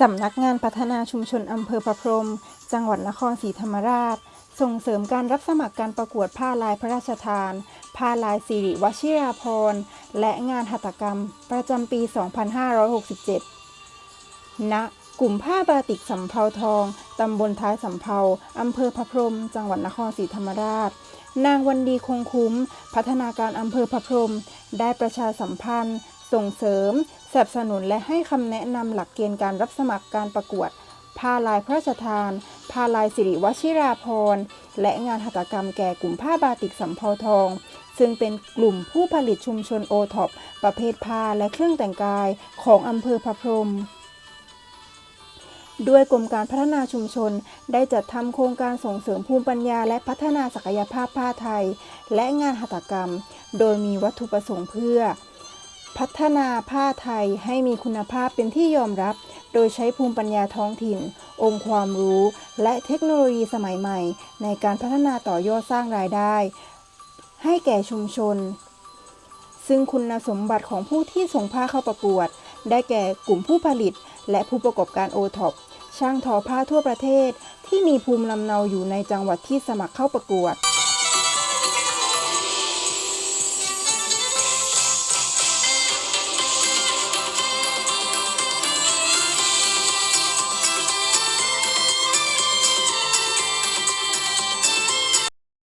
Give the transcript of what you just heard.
สำนักงานพัฒนาชุมชนอำเภอประพรม จังหวัดนครศรีธรรมราช ส่งเสริมการรับสมัครการประกวดผ้าลายพระราชทาน ผ้าลายสิริวชิราพรณ์ และงานหัตถกรรม ประจำปี 2567 ณ กลุ่มผ้าบาติกสำเภาทอง ตำบลท้ายสำเภาอำเภอพระพรม จังหวัดนครศรีธรรมราช นางวันดีคงคุ้ม พัฒนาการอำเภอพระพรม ได้ประชาสัมพันธ์ ส่งเสริม สนับสนุนและให้คำแนะนำหลักเกณฑ์การรับสมัครการประกวดผ้าลายพระราชทานผ้าลายสิริวชิราพรณ์ และงานหัตถกรรมแก่กลุ่มผ้าบาติกสำเภาทอง ซึ่งเป็นกลุ่มผู้ผลิตชุมชนโอท็อปประเภทผ้าและเครื่องแต่งกายของอำเภอพระพรมด้วยกรมการพัฒนาชุมชน ได้จัดทำโครงการส่งเสริมภูมิปัญญาและพัฒนาศักยภาพผ้าไทย และงานหัตถกรรม โดยมีวัตถุประสงค์เพื่อ พัฒนาผ้าไทยให้มีคุณภาพเป็นที่ยอมรับ โดยใช้ภูมิปัญญาท้องถิ่น องค์ความรู้ และเทคโนโลยีสมัยใหม่ ในการพัฒนาต่อยอดสร้างรายได้ ให้แก่ชุมชน ซึ่งคุณสมบัติของผู้ที่ส่งผ้าเข้าประกวด ได้แก่กลุ่มผู้ผลิต และผู้ประกอบการโอท็อปช่างทอผ้าทั่วประเทศ ที่มีภูมิลำเนาอยู่ในจังหวัดที่สมัครเข้าประกวด